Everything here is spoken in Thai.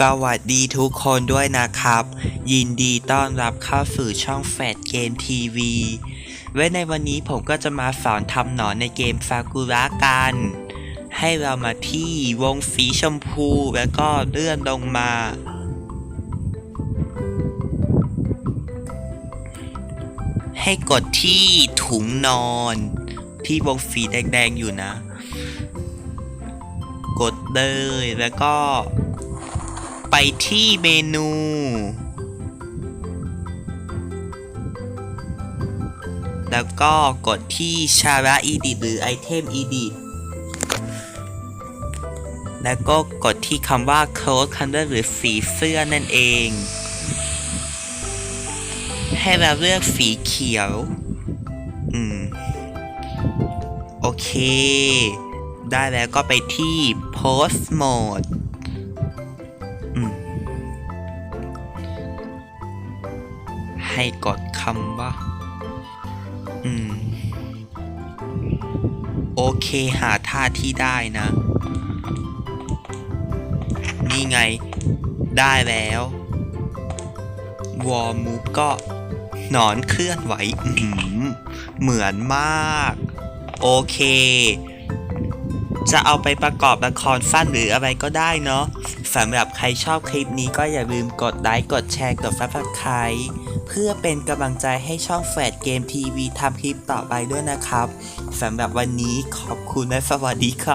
สวัสดีทุกคนด้วยนะครับ ยินดีต้อนรับเข้าสู่ช่องแฟดเกมทีวีไว้ในวันนี้ผมก็จะมาสอนทำหนอนในเกมซากุระกัน ให้เรามาที่วงสีชมพูแล้วก็เลื่อนลงมา ให้กดที่ถุงนอน ที่วงสีแดงๆอยู่นะ กดเลยแล้วก็ ไปที่เมนู แล้วก็กดที่ชาระอีดิหรือไอเทมอีดิแล้วก็กดที่คำว่า Code Color หรือสีเสื้อนั่นเอง ให้เราเลือกสีเขียว อืม โอเค ได้แล้วก็ไปที่ Post Mode ให้กดคำว่า อืม โอเคหาท่าที่ได้นะ นี่ไง ได้แล้ว วอลมูฟก็หนอนเคลื่อนไหวอื้อหืเหมือนมาก โอเค จะเอาไปประกอบละครสั้นหรืออะไรก็ได้เนาะสำหรับใครชอบคลิปนี้ก็อย่าลืมกดไลค์ กดแชร์ กดซับสไครต์ เพื่อเป็นกำลังใจให้ช่องแฟดเกมทีวีทำคลิปต่อไปด้วยนะครับสำหรับวันนี้ขอบคุณและสวัสดีครับ